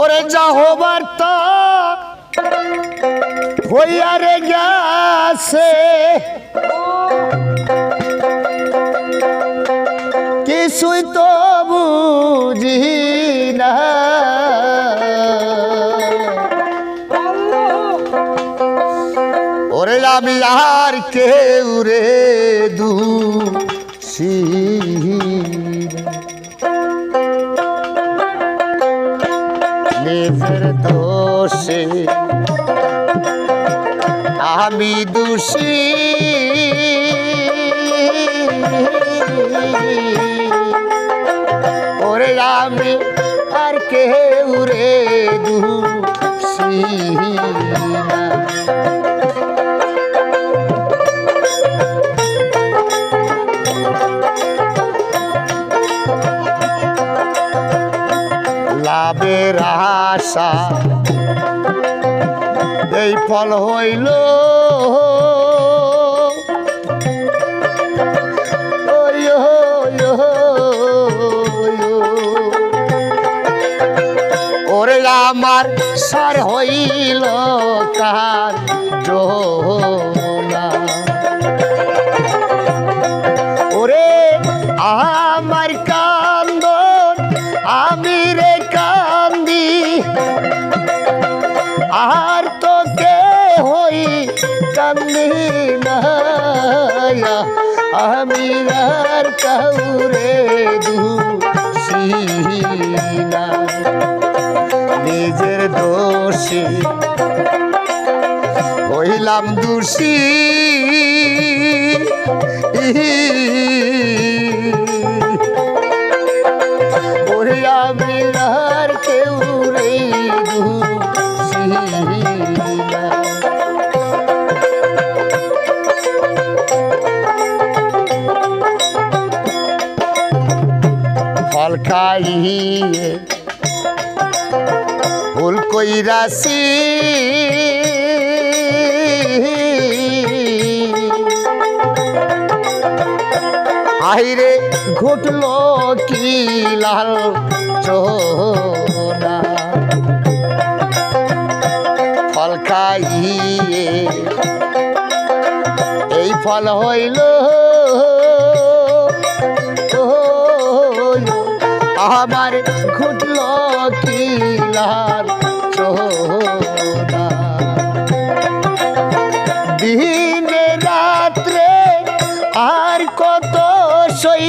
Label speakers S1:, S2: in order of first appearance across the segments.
S1: ওরে যা হবার তা হইয়া রে গেছে। কিছুই তো বুঝি না। ওরে আমি আর কেউ রে দু নিজের দোষে আমি দোষী। ওরে আমি আর কেউ রে দোষী আশা এই ফল হইল। ওরে আমার সার হইল কার জোনা আর তো কে হই কান্দি না আমি আর কাউরে দুশিনা নিজের দোষী হইলাম দোষী। ফল খাইয়ে ফুল কইরাছি। আইরে ঘটল কি লাল চোনা। ফল খাইয়ে এই ফল হইল আমার ঘুটল কি লাল চোনা দিনে রাত্রে আর কত সই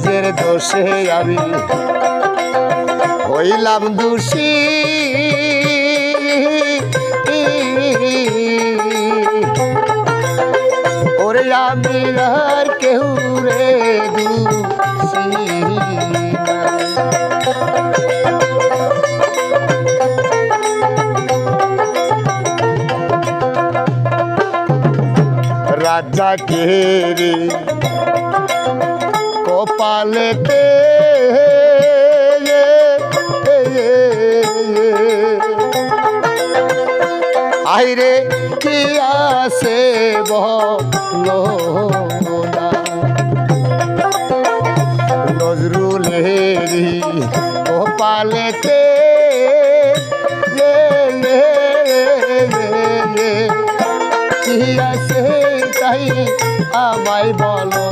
S1: নিজের দোষে আমি হইলাম দোষী। ওরে আমি আর কেউ রে রাজা কে রে কপালেতে আইরে কি আসে বলো না। নজরুলেরি কপালেতে লে লে লে লে কি আছে তাই আমায় বলো।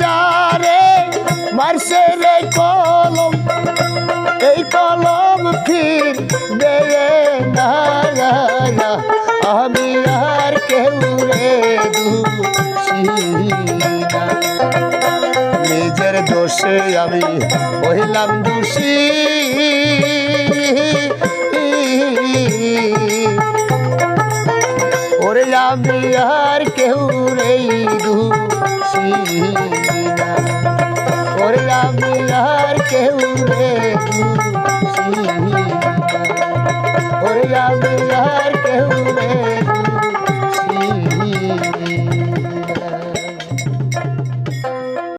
S1: যারে মারছে রে কলম এই কলম ফির না, আমি আর কেউ রে নিজের দোষে আমি হইলাম দোষী। আমি আর কেউ রেই দুষি না ওরে আমি আর কেউ রে দুষি আর কেউ